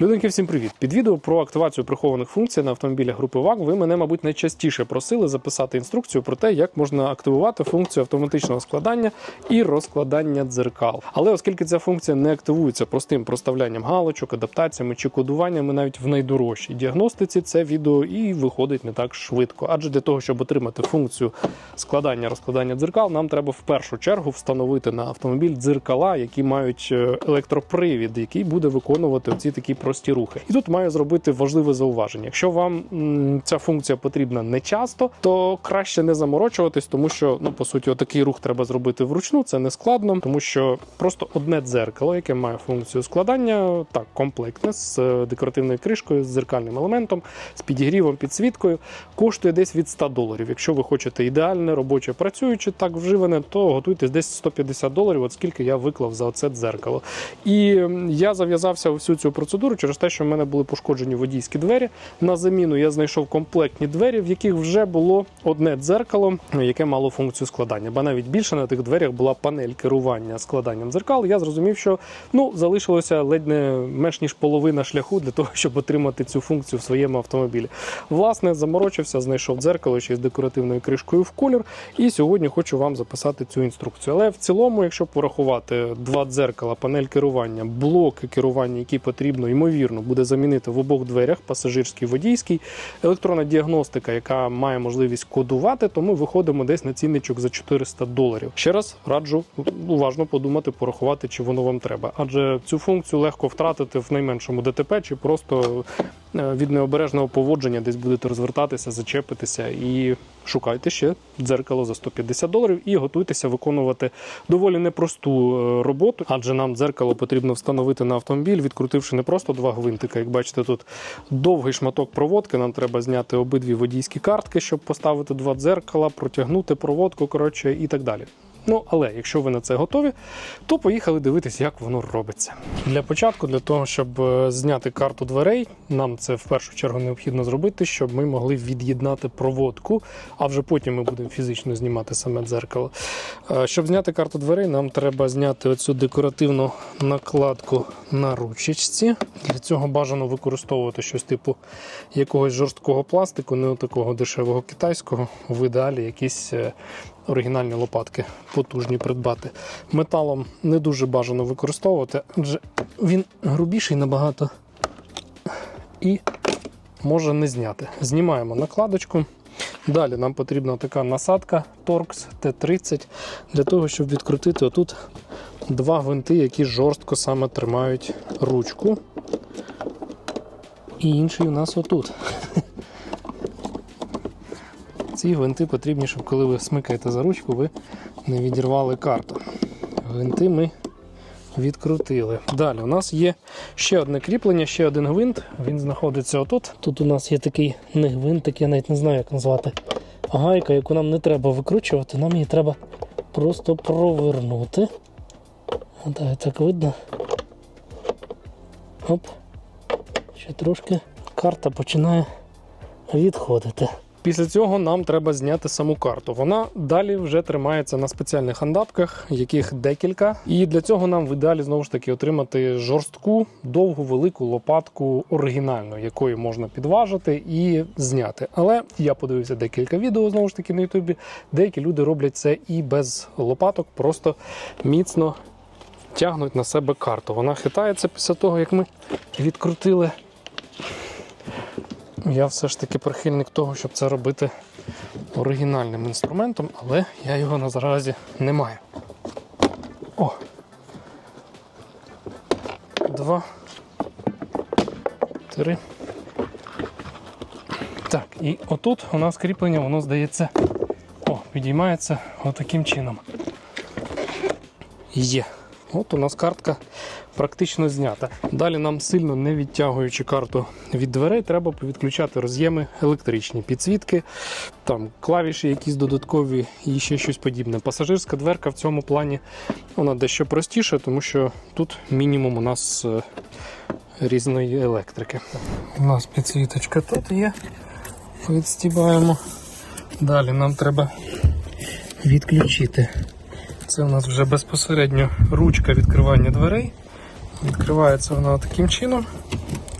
Людинки, всім привіт! Під відео про активацію прихованих функцій на автомобілях групи ВАГ ви мене, мабуть, найчастіше просили записати інструкцію про те, як можна активувати функцію автоматичного складання і розкладання дзеркал. Але оскільки ця функція не активується простим проставлянням галочок, адаптаціями чи кодуваннями навіть в найдорожчій діагностиці, це відео і виходить не так швидко. Адже для того, щоб отримати функцію складання розкладання дзеркал, нам треба в першу чергу встановити на автомобіль дзеркала, які мають е, електропривід, який буде виконувати оці такі прості рухи. І тут маю зробити важливе зауваження. Якщо вам ця функція потрібна не часто, то краще не заморочуватись, тому що ну по суті, отакий рух треба зробити вручну. Це не складно, тому що просто одне дзеркало, яке має функцію складання, так комплектне з е, декоративною кришкою, з дзеркальним елементом, з підігрівом, підсвіткою, коштує десь від 100 доларів. Якщо ви хочете ідеальне, робоче, працююче, так вживане, то готуйтесь десь 150 доларів, от скільки я виклав за оце дзеркало. І я зав'язався у всю цю процедуру через те, що в мене були пошкоджені водійські двері. На заміну я знайшов комплектні двері, в яких вже було одне дзеркало, яке мало функцію складання. Ба навіть більше на тих дверях була панель керування складанням дзеркал. Я зрозумів, що ну залишилося ледь не менш ніж половина шляху для того, щоб отримати цю функцію в своєму автомобілі. Власне, заморочився, знайшов дзеркало ще з декоративною кришкою в колір. І сьогодні хочу вам записати цю інструкцію. Але в цілому, якщо порахувати два дзеркала, панель керування, блоки керування, які потрібно ймовірно буде замінити в обох дверях, пасажирський водійський, електронна діагностика, яка має можливість кодувати, то ми виходимо десь на цінничок за 400 доларів. Ще раз раджу уважно подумати, порахувати, чи воно вам треба, адже цю функцію легко втратити в найменшому ДТП, чи просто е, від необережного поводження десь будете розвертатися, зачепитися і шукайте ще дзеркало за 150 доларів і готуйтеся виконувати доволі непросту е, роботу, адже нам дзеркало потрібно встановити на автомобіль, відкрутивши не просто два гвинтика. Як бачите, тут довгий шматок проводки. Нам треба зняти обидві водійські картки, щоб поставити два дзеркала, протягнути проводку, коротше, і так далі. Ну, але якщо ви на це готові, то поїхали дивитися, як воно робиться. Для початку, для того, щоб е, зняти карту дверей, нам це в першу чергу необхідно зробити, щоб ми могли від'єднати проводку, а вже потім ми будемо фізично знімати саме дзеркало. Е, Щоб зняти карту дверей, нам треба зняти оцю декоративну накладку на ручечці. Для цього бажано використовувати щось типу якогось жорсткого пластику, не такого дешевого китайського, в ідеалі якісь е, оригінальні лопатки потужні придбати. Металом не дуже бажано використовувати, адже він грубіший набагато і може не зняти. Знімаємо накладочку. Далі нам потрібна така насадка Torx T30 для того, щоб відкрутити отут два гвинти, які жорстко саме тримають ручку. І інший у нас отут. Ці гвинти потрібні, щоб коли ви смикаєте за ручку, ви не відірвали карту. Гвинти ми відкрутили. Далі у нас є ще одне кріплення, ще один гвинт. Він знаходиться отут. Тут у нас є такий не гвинтик, я навіть не знаю, як назвати. Гайка, яку нам не треба викручувати, нам її треба просто провернути. Так, так видно. Оп. Ще трошки карта починає відходити. Після цього нам треба зняти саму карту. Вона далі вже тримається на спеціальних андапках, яких декілька. І для цього нам в ідеалі знову ж таки отримати жорстку, довгу, велику лопатку оригінальну, якою можна підважити і зняти. Але я подивився декілька відео знову ж таки на Ютубі. Деякі люди роблять це і без лопаток, просто міцно тягнуть на себе карту. Вона хитається після того, як ми відкрутили. Я все ж таки прихильник того, щоб це робити оригінальним інструментом, але я його наразі не маю. О! Два. Три. Так, і отут у нас кріплення, воно здається. О, підіймається отаким чином. Є. От у нас картка практично знята. Далі нам сильно не відтягуючи карту від дверей, треба відключати роз'єми електричні, підсвітки, там клавіші якісь додаткові і ще щось подібне. Пасажирська дверка в цьому плані вона дещо простіша, тому що тут мінімум у нас е, різної електрики. У нас підсвіточка тут є. Відстібаємо. Далі нам треба відключити. Це у нас вже безпосередньо ручка відкривання дверей. Відкривається вона таким чином.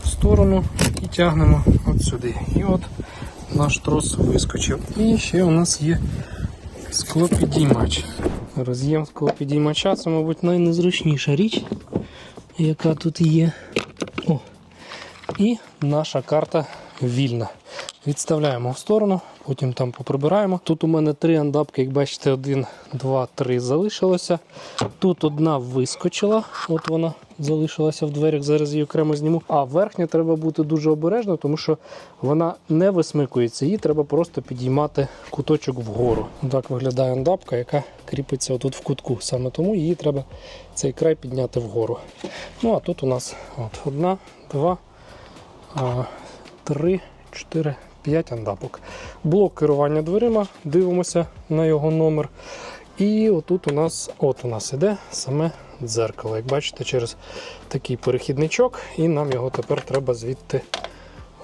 в сторону і тягнемо от сюди. І от наш трос вискочив. І ще у нас є склопідіймач. Роз'єм склопідіймача це, мабуть, найнезручніша річ, яка тут є. О. І наша карта вільна. Відставляємо в сторону, потім там поприбираємо. Тут у мене три андапки, як бачите, один, два, три залишилося. Тут одна вискочила, от вона залишилася в дверях, зараз її окремо зніму. А верхня треба бути дуже обережно, тому що вона не висмикується. Її треба просто підіймати куточок вгору. Так виглядає андапка, яка кріпиться отут в кутку. Саме тому її треба цей край підняти вгору. Ну а тут у нас от одна, два, а, три, чотири, п'ять андапок. Блок керування дверима, дивимося на його номер. І отут у нас от у нас іде саме дзеркало. Як бачите, через такий перехідничок, і нам його тепер треба звідти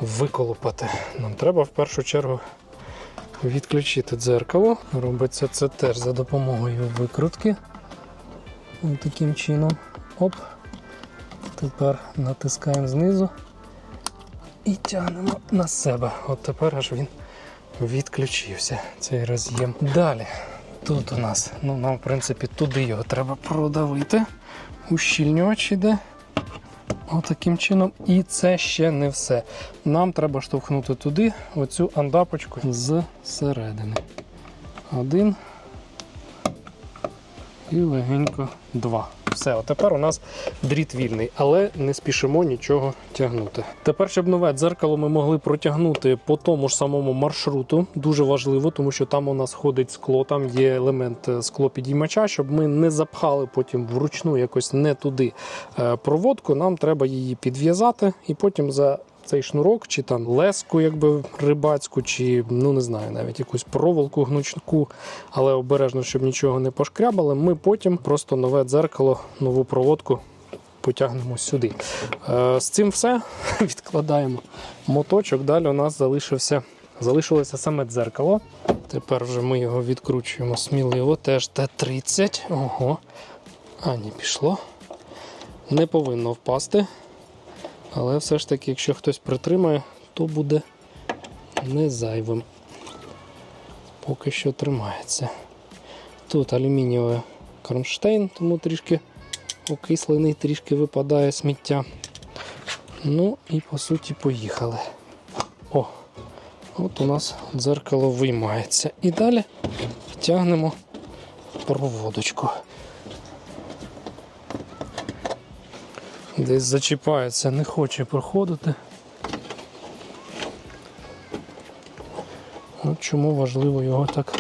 виколупати. Нам треба в першу чергу відключити дзеркало. Робиться це теж за допомогою викрутки. Ось таким чином. Оп. Тепер натискаємо знизу і тягнемо на себе. От тепер аж він відключився, цей роз'єм. Далі. Тут у нас, ну нам, в принципі, туди його треба продавити. Ущільнювач іде. Отаким чином. І це ще не все. Нам треба штовхнути туди оцю андапочку з середини. Один. І легенько два. Все, от тепер у нас дріт вільний, але не спішимо нічого тягнути. Тепер, щоб нове дзеркало ми могли протягнути по тому ж самому маршруту, дуже важливо, тому що там у нас ходить скло, там є елемент е, склопідіймача, щоб ми не запхали потім вручну якось не туди е, проводку. Нам треба її підв'язати і потім за цей шнурок, чи там леску, якби рибацьку, чи ну не знаю, навіть якусь проволоку гнучку, але обережно, щоб нічого не пошкрябали. Ми потім просто нове дзеркало, нову проводку потягнемо сюди. Е, з цим все відкладаємо моточок. Далі у нас залишився. Залишилося саме дзеркало. Тепер вже ми його відкручуємо сміливо. Теж Т-30. Ого. А, ні, пішло. Не повинно впасти. Але все ж таки, якщо хтось притримає, то буде не зайвим. Поки що тримається. Тут алюмінієвий кронштейн, тому трішки окислений, трішки випадає сміття. Ну і по суті поїхали. О, от у нас дзеркало виймається. І далі тягнемо проводочку. Десь зачіпається, не хоче проходити. От чому важливо його так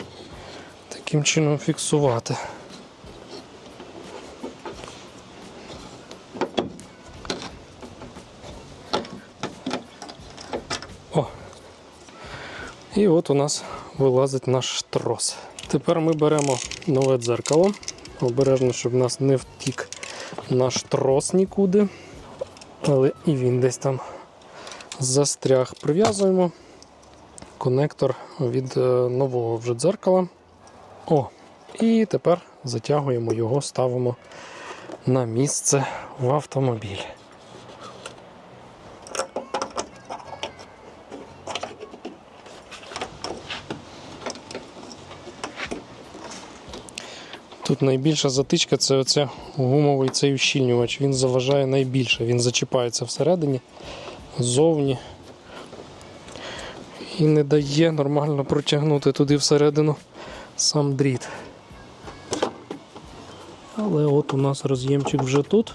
таким чином фіксувати. О! І от у нас вилазить наш трос. Тепер ми беремо нове дзеркало. Обережно, щоб в нас не втік наш трос нікуди. Але і він десь там застряг. Прив'язуємо конектор від е, нового вже дзеркала. О, і тепер затягуємо його, ставимо на місце в автомобіль. Тут найбільша затичка це оце гумовий цей ущільнювач. Він заважає найбільше. Він зачіпається всередині, ззовні і не дає нормально протягнути туди всередину сам дріт. Але от у нас роз'ємчик вже тут.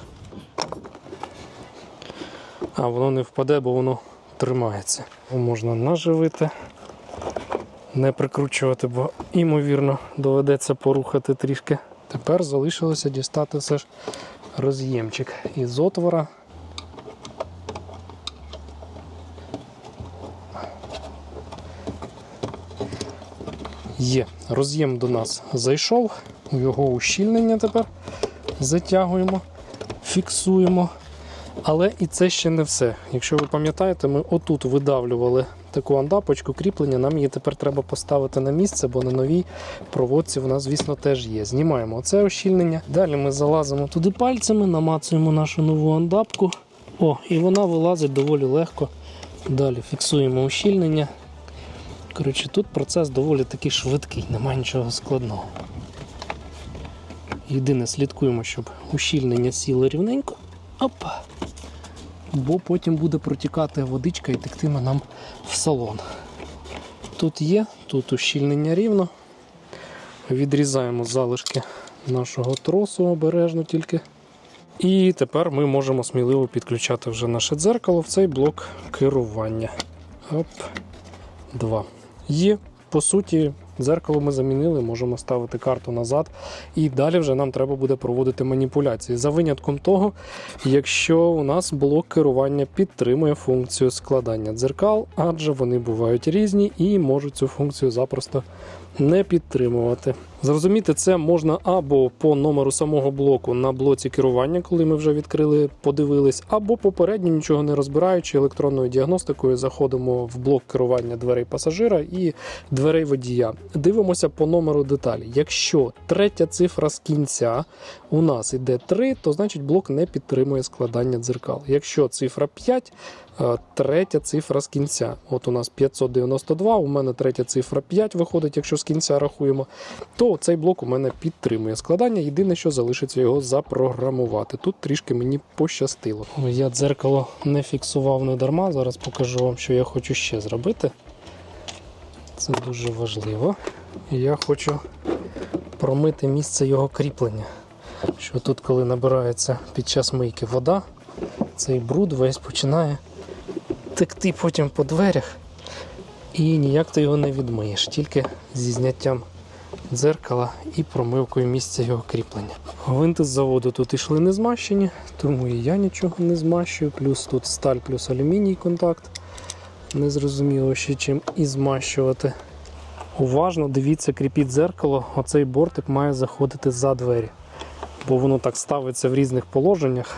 А воно не впаде, бо воно тримається. Можна наживити, не прикручувати, бо ймовірно доведеться порухати трішки. Тепер залишилося дістати все ж роз'ємчик із отвора. Є, роз'єм до нас зайшов, його ущільнення тепер затягуємо, фіксуємо. Але і це ще не все. Якщо ви пам'ятаєте, ми отут видавлювали таку андапочку кріплення, нам її тепер треба поставити на місце, бо на новій проводці вона, звісно, теж є. Знімаємо оце ущільнення. Далі ми залазимо туди пальцями, намацуємо нашу нову андапку. О, і вона вилазить доволі легко. Далі фіксуємо ущільнення. Коротше, тут процес доволі таки швидкий, немає нічого складного. Єдине, слідкуємо, щоб ущільнення сіло рівненько. Опа. Бо потім буде протікати водичка і тектиме нам в салон. Тут є, тут ущільнення рівно. Відрізаємо залишки нашого тросу обережно тільки. І тепер ми можемо сміливо підключати вже наше дзеркало в цей блок керування. Оп, два. Є, по суті, дзеркало ми замінили, можемо ставити карту назад. І далі вже нам треба буде проводити маніпуляції. За винятком того, якщо у нас блок керування підтримує функцію складання дзеркал, адже вони бувають різні і можуть цю функцію запросто не підтримувати. Зрозуміти це можна або по номеру самого блоку на блоці керування, коли ми вже відкрили, подивились, або попередньо нічого не розбираючи електронною діагностикою, заходимо в блок керування дверей пасажира і дверей водія. Дивимося по номеру деталі. Якщо третя цифра з кінця у нас іде 3, то значить блок не підтримує складання дзеркал. Якщо цифра 5, е, третя цифра з кінця. От у нас 592, у мене третя цифра 5 виходить, якщо з кінця рахуємо, то цей блок у мене підтримує складання. Єдине, що залишиться його запрограмувати. Тут трішки мені пощастило. Я дзеркало не фіксував не дарма. Зараз покажу вам, що я хочу ще зробити. Це дуже важливо. Я хочу промити місце його кріплення. Що тут, коли набирається під час мийки вода, цей бруд весь починає текти потім по дверях, і ніяк ти його не відмиєш, тільки зі зняттям дзеркала і промивкою місця його кріплення. Гвинти з заводу тут ішли не змащені, тому і я нічого не змащую. Плюс тут сталь плюс алюміній контакт. Не зрозуміло ще чим і змащувати. Уважно дивіться, кріпіть дзеркало. Оцей бортик має заходити за двері, бо воно так ставиться в різних положеннях.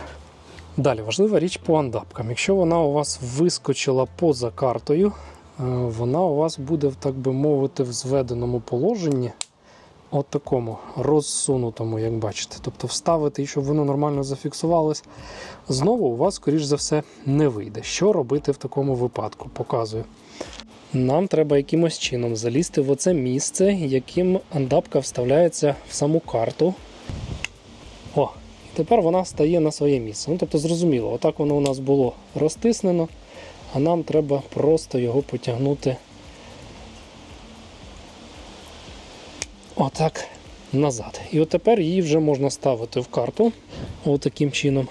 Далі важлива річ по андапкам. Якщо вона у вас вискочила поза картою, е, вона у вас буде, так би мовити, в зведеному положенні, от такому розсунутому, як бачите. Тобто вставити, і щоб воно нормально зафіксувалось, знову у вас, скоріш за все, не вийде. Що робити в такому випадку? Показую. Нам треба якимось чином залізти в оце місце, яким андапка вставляється в саму карту. О, і тепер вона стає на своє місце. Ну, тобто, зрозуміло, отак воно у нас було розтиснено, а нам треба просто його потягнути отак назад. І от тепер її вже можна ставити в карту отаким чином.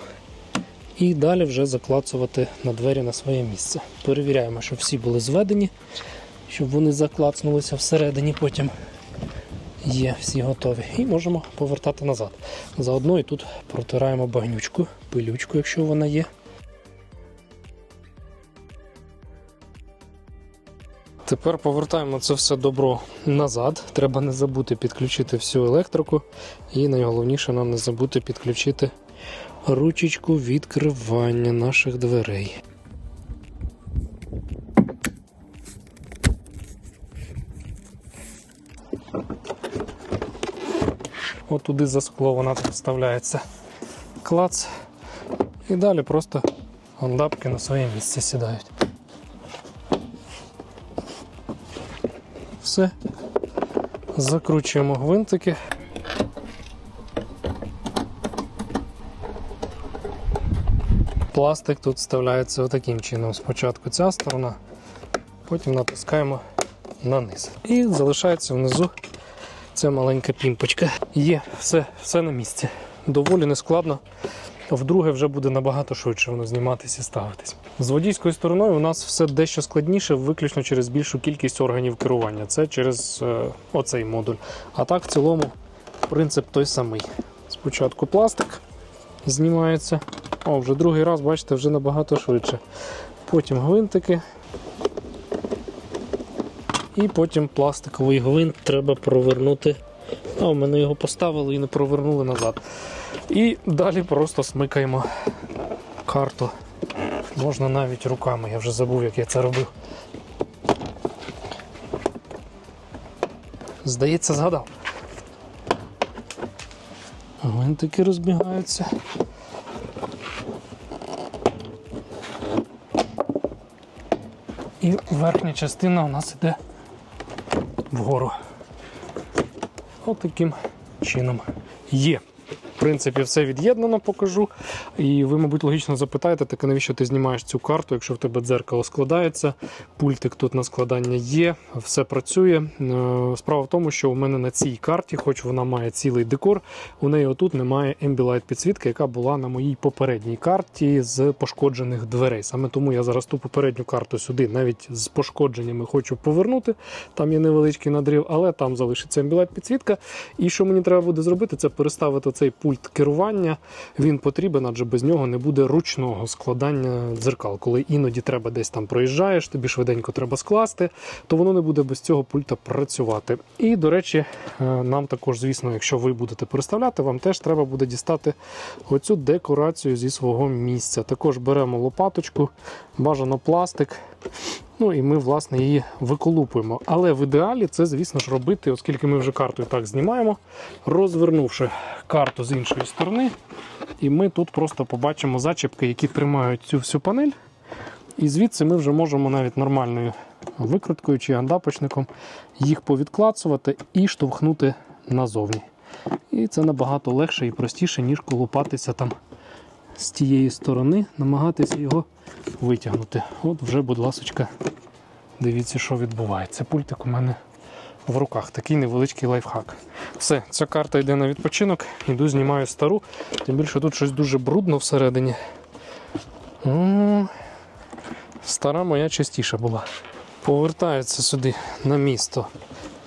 І далі вже заклацувати на двері на своє місце. Перевіряємо, щоб всі були зведені, щоб вони заклацнулися всередині, потім є всі готові. І можемо повертати назад. Заодно і тут протираємо багнючку, пилючку, якщо вона є. Тепер повертаємо це все добро назад. Треба не забути підключити всю електрику. І найголовніше нам не забути підключити ручечку відкривання наших дверей. От туди за скло вона так вставляється клац. І далі просто лапки на своє місце сідають. Все. Закручуємо гвинтики. Пластик тут вставляється отаким чином. Спочатку ця сторона, потім натискаємо на низ. І залишається внизу ця маленька пімпочка. Є, все, все на місці. Доволі нескладно. Вдруге вже буде набагато швидше воно зніматися і ставитись. З водійською стороною у нас все дещо складніше, виключно через більшу кількість органів керування. Це через е, оцей модуль. А так, в цілому, принцип той самий. Спочатку пластик знімається. О, вже другий раз, бачите, вже набагато швидше. Потім гвинтики. І потім пластиковий гвинт треба провернути. А, у мене його поставили і не провернули назад. І далі просто смикаємо карту можна навіть руками, я вже забув, як я це робив. Здається, згадав. Гвинтики розбігаються. І верхня частина у нас йде вгору. Отаким От чином є. Принципі, все від'єднано, покажу. І ви, мабуть, логічно запитаєте, так навіщо ти знімаєш цю карту, якщо в тебе дзеркало складається, пультик тут на складання є, все працює. Е, Справа в тому, що у мене на цій карті, хоч вона має цілий декор, у неї отут немає Ambilight підсвітки, яка була на моїй попередній карті з пошкоджених дверей. Саме тому я зараз ту попередню карту сюди, навіть з пошкодженнями, хочу повернути. Там є невеличкий надрив, але там залишиться Ambilight підсвітка. І що мені треба буде зробити, це переставити цей пульт керування. Він потрібен, адже без нього не буде ручного складання дзеркал. Коли іноді треба десь там проїжджаєш, тобі швиденько треба скласти, то воно не буде без цього пульта працювати. І, до речі, е, нам також, звісно, якщо ви будете переставляти, вам теж треба буде дістати оцю декорацію зі свого місця. Також беремо лопаточку, бажано пластик. Ну і ми, власне, її виколупуємо. Але в ідеалі це, звісно ж, робити, оскільки ми вже карту і так знімаємо, розвернувши карту з іншої сторони. І ми тут просто побачимо зачіпки, які тримають цю всю панель. І звідси ми вже можемо навіть нормальною викруткою чи гандапочником їх повідклацувати і штовхнути назовні. І це набагато легше і простіше, ніж колупатися там з тієї сторони, намагатися його витягнути. От вже, будь ласочка, дивіться, що відбувається. Пультик у мене в руках. Такий невеличкий лайфхак. Все, ця карта йде на відпочинок. Іду, знімаю стару. Тим більше тут щось дуже брудно всередині. Стара моя частіша була. Повертається сюди на місто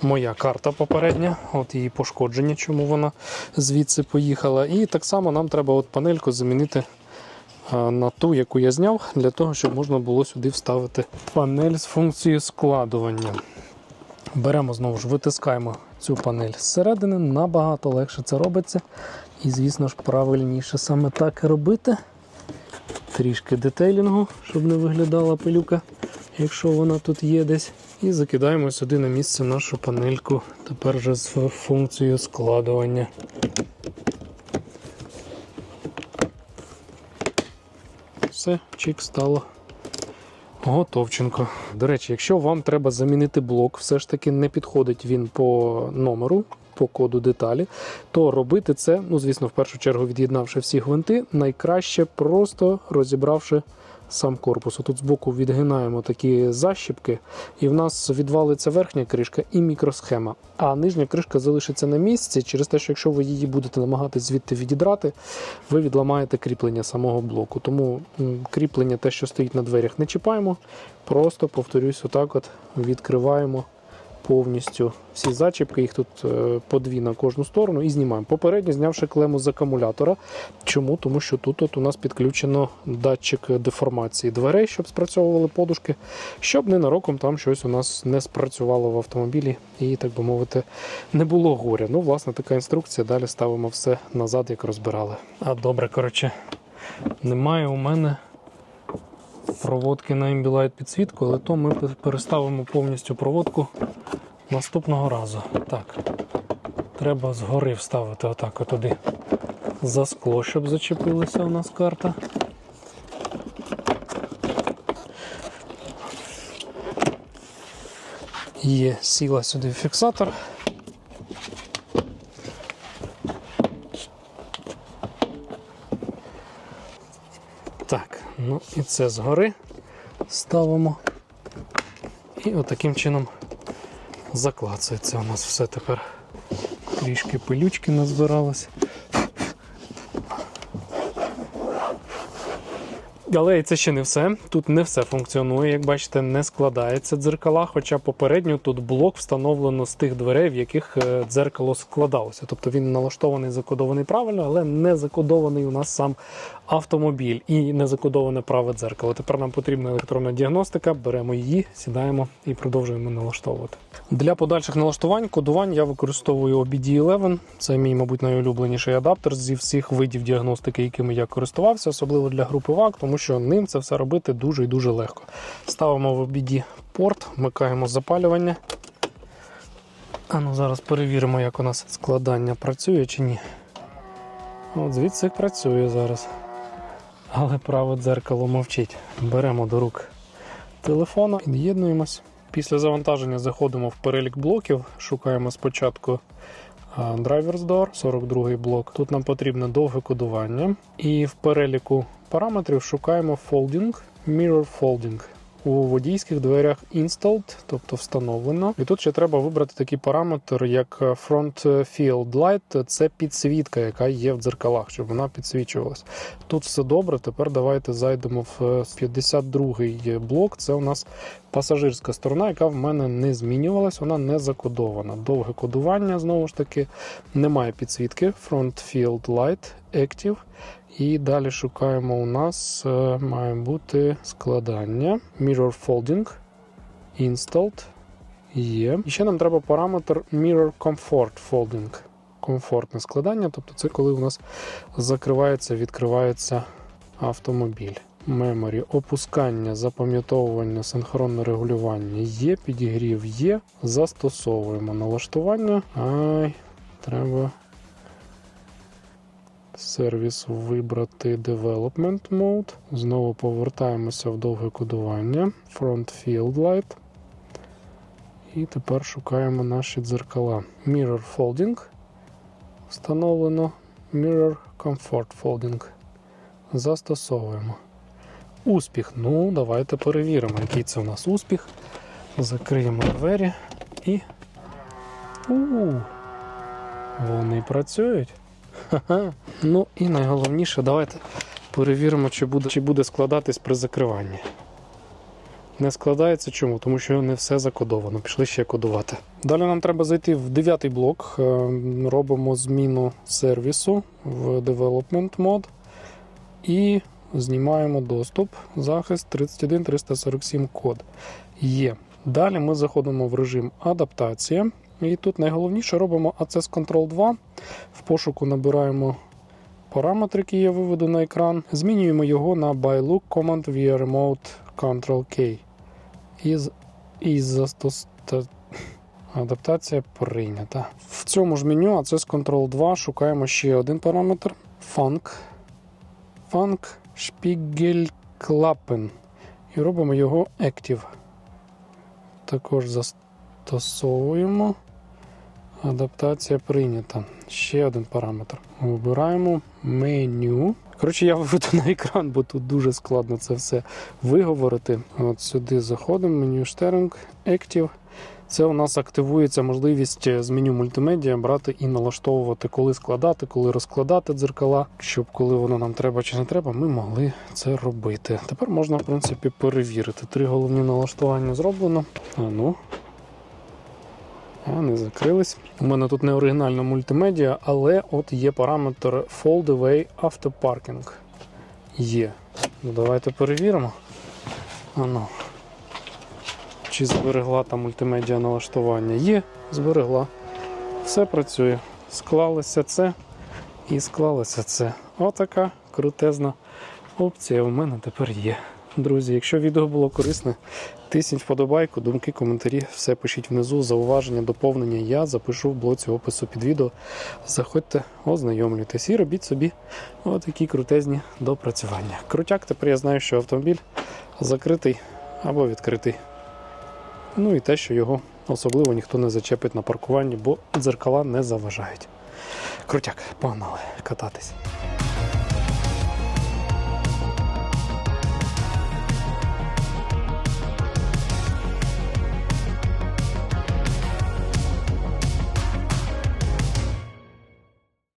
моя карта попередня, от її пошкодження, чому вона звідси поїхала. І так само нам треба от панельку замінити на ту, яку я зняв, для того, щоб можна було сюди вставити панель з функцією складування. Беремо знову ж, витискаємо цю панель зсередини, набагато легше це робиться. І, звісно ж, правильніше саме так і робити. Трішки детейлінгу, щоб не виглядала пилюка, якщо вона тут є десь. І закидаємо сюди на місце нашу панельку, тепер вже з функцією складування. Все, чик стало. Готовченко. До речі, якщо вам треба замінити блок, все ж таки не підходить він по номеру, по коду деталі, то робити це, ну звісно, в першу чергу від'єднавши всі гвинти, найкраще просто розібравши сам корпус. Тут збоку відгинаємо такі защіпки, і в нас відвалиться верхня кришка і мікросхема. А нижня кришка залишиться на місці через те, що якщо ви її будете намагатись звідти відідрати, ви відламаєте кріплення самого блоку. Тому кріплення, те, що стоїть на дверях, не чіпаємо. Просто повторюсь, отак от відкриваємо повністю всі зачіпки, їх тут е, по дві на кожну сторону, і знімаємо. Попередньо знявши клему з акумулятора. Чому? Тому що тут от у нас підключено датчик деформації дверей, щоб спрацьовували подушки, щоб ненароком там щось у нас не спрацювало в автомобілі і, так би мовити, не було горя. Ну, власне, така інструкція. Далі ставимо все назад, як розбирали. А добре, коротше, немає у мене проводки на Ambilight підсвітку, але то ми переставимо повністю проводку наступного разу. Так, треба згори вставити отак туди за скло, щоб зачепилася у нас карта. Є сіла сюди фіксатор. Так, ну і це згори ставимо. І отаким чином заклацується у нас все тепер. Трішки пилючки назбиралось. Але і це ще не все. Тут не все функціонує. Як бачите, не складається дзеркала, хоча попередньо тут блок встановлено з тих дверей, в яких е, дзеркало складалося. Тобто він налаштований, закодований правильно, але не закодований у нас сам автомобіль і не закодоване праве дзеркало. Тепер нам потрібна електронна діагностика. Беремо її, сідаємо і продовжуємо налаштовувати. Для подальших налаштувань кодувань я використовую OBD11. Це мій, мабуть, найулюбленіший адаптер зі всіх видів діагностики, якими я користувався, особливо для групи ВАК, тому що ним це все робити дуже і дуже легко. Ставимо в OBD порт, вмикаємо запалювання. А ну зараз перевіримо, як у нас складання працює чи ні. От звідси працює зараз. Але праве дзеркало мовчить. Беремо до рук телефона, під'єднуємось. Після завантаження заходимо в перелік блоків, шукаємо спочатку Drivers Door, 42 блок. Тут нам потрібне довге кодування. І в переліку параметрів шукаємо Folding, Mirror Folding. У водійських дверях installed, тобто встановлено. І тут ще треба вибрати такий параметр, як Front Field Light. Це підсвітка, яка є в дзеркалах, щоб вона підсвічувалась. Тут все добре. Тепер давайте зайдемо в 52-й блок. Це у нас пасажирська сторона, яка в мене не змінювалась, вона не закодована. Довге кодування знову ж таки немає підсвітки. Front Field Light Active. І далі шукаємо у нас е, має бути складання. Mirror Folding. Installed. Є. І ще нам треба параметр Mirror Comfort Folding. Комфортне складання, тобто це коли у нас закривається, відкривається автомобіль. Меморі, опускання, запам'ятовування, синхронне регулювання є, підігрів є. Застосовуємо налаштування. Ай, треба сервіс вибрати Development Mode. Знову повертаємося в довге кодування. Front Field Light. І тепер шукаємо наші дзеркала. Mirror Folding. Встановлено. Mirror Comfort Folding. Застосовуємо. Успіх. Ну, давайте перевіримо, який це у нас успіх. Закриємо двері і. у Вони працюють. Ну і найголовніше, давайте перевіримо, чи буде, чи буде складатись при закриванні. Не складається чому? Тому що не все закодовано. Пішли ще кодувати. Далі нам треба зайти в дев'ятий блок. Е, Робимо зміну сервісу в Development Mode і знімаємо доступ. Захист 31347 код. Є. Далі ми заходимо в режим адаптація. І тут найголовніше робимо Access Control 2. В пошуку набираємо параметр, який я виведу на екран. Змінюємо його на by look command via remote control K. І, з- застос... адаптація прийнята. В цьому ж меню Access Control 2 шукаємо ще один параметр Funk. Funk Spiegelklappen. І робимо його Active. Також застосовуємо. Адаптація прийнята. Ще один параметр. Вибираємо меню. Коротше, я виведу на екран, бо тут дуже складно це все виговорити. От сюди заходимо, меню Штеринг, Active. Це у нас активується можливість з меню мультимедіа брати і налаштовувати, коли складати, коли розкладати дзеркала, щоб коли воно нам треба чи не треба, ми могли це робити. Тепер можна, в принципі, перевірити. Три головні налаштування зроблено. А ну, а, не закрились. У мене тут не оригінальна мультимедіа, але от є параметр Fold Away After Parking. Є. Ну, давайте перевіримо. Ану. Чи зберегла та мультимедіа налаштування? Є, зберегла. Все працює. Склалося це і склалося це. Отака крутезна опція у мене тепер є. Друзі, якщо відео було корисне, тисніть вподобайку, думки, коментарі, все пишіть внизу, зауваження, доповнення. Я запишу в блоці опису під відео. Заходьте, ознайомлюйтесь і робіть собі отакі крутезні допрацювання. Крутяк, тепер я знаю, що автомобіль закритий або відкритий. Ну і те, що його особливо ніхто не зачепить на паркуванні, бо дзеркала не заважають. Крутяк, погнали кататись.